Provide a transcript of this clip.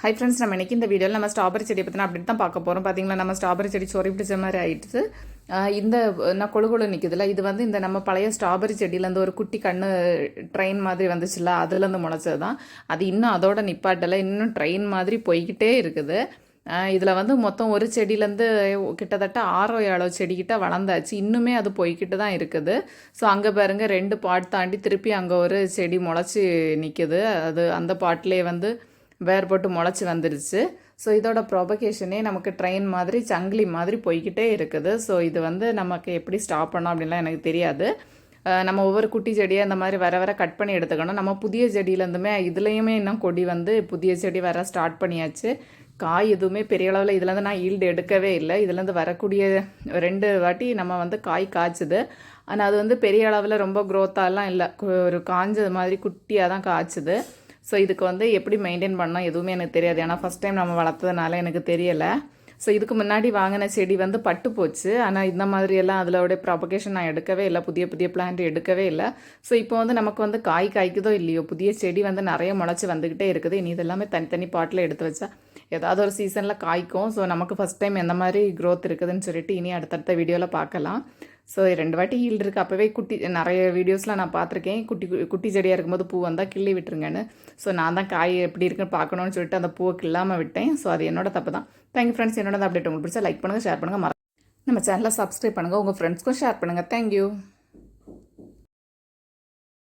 Hi friends நம்ம இன்றைக்கி இந்த வீடியோவில் நம்ம ஸ்ட்ராபெரி செடியை பற்றின அப்படின்னு தான் பார்க்க போகிறோம் பார்த்தீங்களா நம்ம ஸ்ட்ராபெரி செடி சொறி பிடிச்ச மாதிரி ஆகிடுச்சு இந்த நான் கொழு கொழு நிற்குதுல இது வந்து இந்த நம்ம பழைய ஸ்ட்ராபெரி செடியிலேருந்து ஒரு குட்டி கண்ணு ட்ரெயின் மாதிரி வந்துச்சுல்ல அதுலேருந்து முளைச்சது தான் அது இன்னும் அதோட நிப்பாட்டலை இன்னும் ட்ரெயின் மாதிரி போய்கிட்டே இருக்குது. இதில் வந்து மொத்தம் ஒரு செடியிலேருந்து கிட்டத்தட்ட ஆறோ ஏழோ செடிக்கிட்ட வளர்ந்தாச்சு. இன்னுமே அது போய்கிட்டு தான் இருக்குது. ஸோ அங்கே பாருங்க ரெண்டு பாட் தாண்டி திருப்பி அங்கே ஒரு செடி முளைச்சி நிற்குது அது அந்த பாட்டிலே வந்து வேர் போட்டு முளைச்சி வந்துருச்சு. ஸோ இதோட ப்ரொபகேஷனே நமக்கு ட்ரெயின் மாதிரி சங்கிலி மாதிரி போய்கிட்டே இருக்குது. ஸோ இது வந்து நமக்கு எப்படி ஸ்டாப் பண்ணோம் அப்படின்லாம் எனக்கு தெரியாது. நம்ம ஒவ்வொரு குட்டி செடியை இந்த மாதிரி வர வர கட் பண்ணி எடுத்துக்கணும். நம்ம புதிய செடியிலேருந்துமே இதுலேயுமே இன்னும் கொடி வந்து புதிய செடி வர ஸ்டார்ட் பண்ணியாச்சு. காய் எதுவுமே பெரிய அளவில் இதுலேருந்து நான் ஈல்டு எடுக்கவே இல்லை. இதுலேருந்து வரக்கூடிய ரெண்டு வாட்டி நம்ம வந்து காய் காய்ச்சுது. ஆனால் அது வந்து பெரிய அளவில் ரொம்ப க்ரோத்தாலாம் இல்லை. ஒரு காஞ்சது மாதிரி குட்டியாக தான் காய்ச்சுது. ஸோ இதுக்கு வந்து எப்படி மெயின்டைன் பண்ணோம் எதுவுமே எனக்கு தெரியாது. ஏன்னா ஃபஸ்ட் டைம் நம்ம வளர்த்ததுனால எனக்கு தெரியலை. ஸோ இதுக்கு முன்னாடி வாங்கின செடி வந்து பட்டு போச்சு. ஆனால் இந்த மாதிரி எல்லாம் அதிலோடைய ப்ராபகேஷன் நான் எடுக்கவே இல்லை. புதிய புதிய பிளான்ட் எடுக்கவே இல்லை. ஸோ இப்போ வந்து நமக்கு வந்து காய் காய்க்குதோ இல்லையோ புதிய செடி வந்து நிறைய முளைச்சி வந்துக்கிட்டே இருக்குது. இனி இதெல்லாமே தனித்தனி பாட்டில் எடுத்து வச்சா ஏதாவது ஒரு சீசனில் காய்க்கும். ஸோ நமக்கு ஃபஸ்ட் டைம் எந்த மாதிரி க்ரோத் இருக்குதுன்னு சொல்லிட்டு இனி அடுத்தடுத்த வீடியோவில் பார்க்கலாம். ஸோ ரெண்டு வாட்டி ஈல்டு இருக்குது அப்போவே குட்டி நிறைய வீடியோஸ்லாம் நான் பார்த்துருக்கேன். குட்டி குட்டி செடியாக இருக்கும்போது பூ வந்தால் கிள்ளி விட்டுருங்கன்னு. ஸோ நான் தான் காய் எப்படி இருக்குன்னு பார்க்கணும்னு சொல்லிட்டு அந்த பூவை கிள்ளாமல் விட்டேன். ஸோ அது என்னோட தப்பு தான். தேங்க்யூ ஃப்ரெண்ட்ஸ் என்னோட அப்டேட் உங்களுக்கு பிடிச்சா லைக் பண்ணுங்கள் ஷேர் பண்ணுங்கள் மற நம்ம சேனலை சப்ஸ்கிரைப் பண்ணுங்கள் உங்கள் ஃப்ரெண்ட்ஸ்க்கும் ஷேர் பண்ணுங்கள் தேங்க்யூ